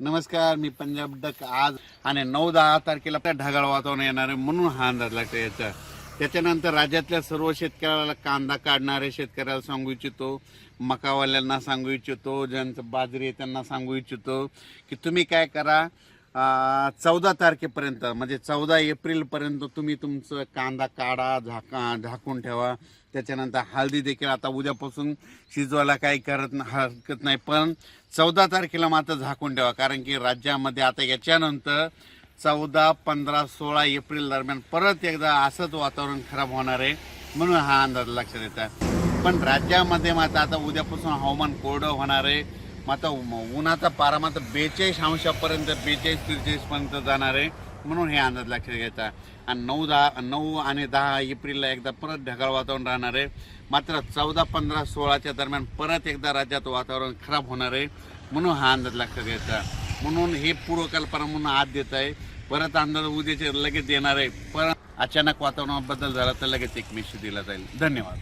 नमस्कार मी पंजाब डक आज आणि नऊ दहा तारखेला ढगाळ वातावरण येणार आहे म्हणून हा अंदाज लागतो याचा. त्याच्यानंतर राज्यातल्या सर्व शेतकऱ्याला कांदा काढणारे शेतकऱ्याला सांगू इच्छितो मकावाल्यांना सांगू इच्छितो ज्यांचं बाजरी आहे त्यांना सांगू इच्छितो की तुम्ही काय करा चौदा तारखेपर्यंत म्हणजे चौदा एप्रिलपर्यंत तुम्ही तुमचं कांदा काढा झाका झाकून ठेवा. त्याच्यानंतर हळदी देखील आता उद्यापासून शिजवायला काही करत हरकत नाही. पण चौदा तारखेला मात्र झाकून ठेवा कारण की राज्यामध्ये आता याच्यानंतर चौदा पंधरा सोळा एप्रिल दरम्यान परत एकदा असंच वातावरण खराब होणार आहे म्हणून हा अंदाज लक्षात येतात पण राज्यामध्ये मात्र आता उद्यापासून हवामान कोरडं होणार आहे. आता उन्हाचा पारा मात्र बेचाळीस अंशापर्यंत बेचाळीस त्रेचाळीसपर्यंत जाणार आहे. म्हणून हे अंदाज लक्षात घ्यायचा आणि नऊ दहा नऊ आणि दहा एप्रिलला एकदा परत ढगाळ वातावरण राहणार आहे. मात्र चौदा पंधरा सोळाच्या दरम्यान परत एकदा राज्यात वातावरण खराब होणार आहे. म्हणून हा अंदाज लक्षात घ्यायचा म्हणून हे पूर्वकल्पना म्हणून आत देत आहे. परत अंदाज उद्याचे लगेच येणार आहे. परत अचानक वातावरणात बदल झाला तर लगेच एक मेसेज दिला जाईल धन्यवाद.